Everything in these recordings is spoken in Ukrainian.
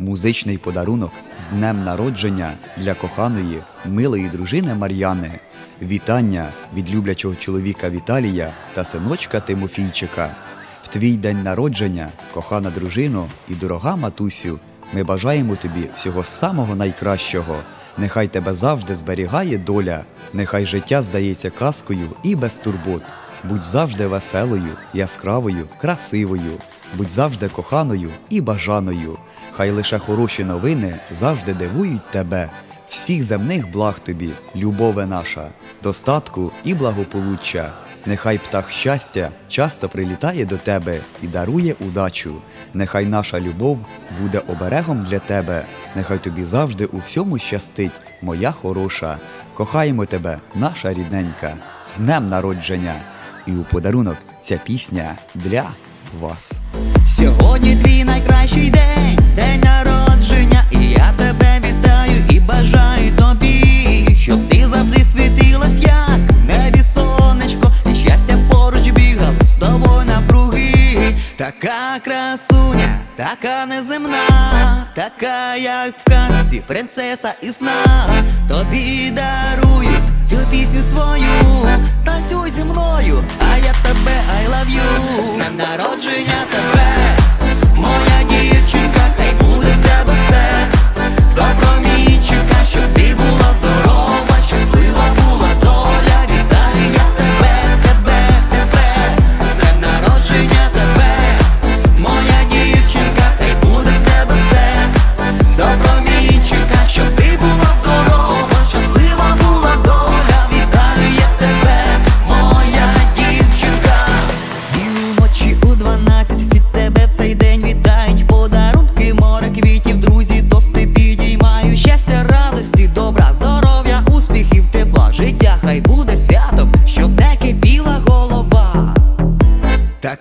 музичний подарунок з днем народження для коханої, милої дружини Мар'яни. Вітання від люблячого чоловіка Віталія та синочка Тимофійчика. В твій день народження, кохана дружино і дорога матусю, ми бажаємо тобі всього самого найкращого. Нехай тебе завжди зберігає доля, нехай життя здається казкою і без турбот. Будь завжди веселою, яскравою, красивою, будь завжди коханою і бажаною. Хай лише хороші новини завжди дивують тебе. Всіх земних благ тобі, любове наша, достатку і благополуччя. Нехай птах щастя часто прилітає до тебе і дарує удачу. Нехай наша любов буде оберегом для тебе. Нехай тобі завжди у всьому щастить, моя хороша. Кохаємо тебе, наша рідненька, з днем народження. І у подарунок ця пісня для вас. Сьогодні твій найкращий день, день народження, і я тебе вітаю і бажаю тобі, щоб ти завжди світилась, як небі сонечко, і щастя поруч бігав з тобою навкруги. Така красуня, така неземна, така, як в казці, принцеса і сна. Тобі дарую цю пісню свою, танцюй зі мною, а я тебе I love you народження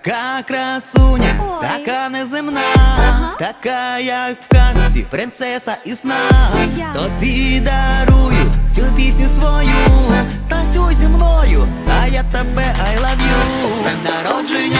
Така красуня, Ой. така неземна, Ага. така, як в казці, принцеса і сна. Я. Тобі дарую цю пісню свою. Танцюй зі мною, а я тебе I love you З днем народження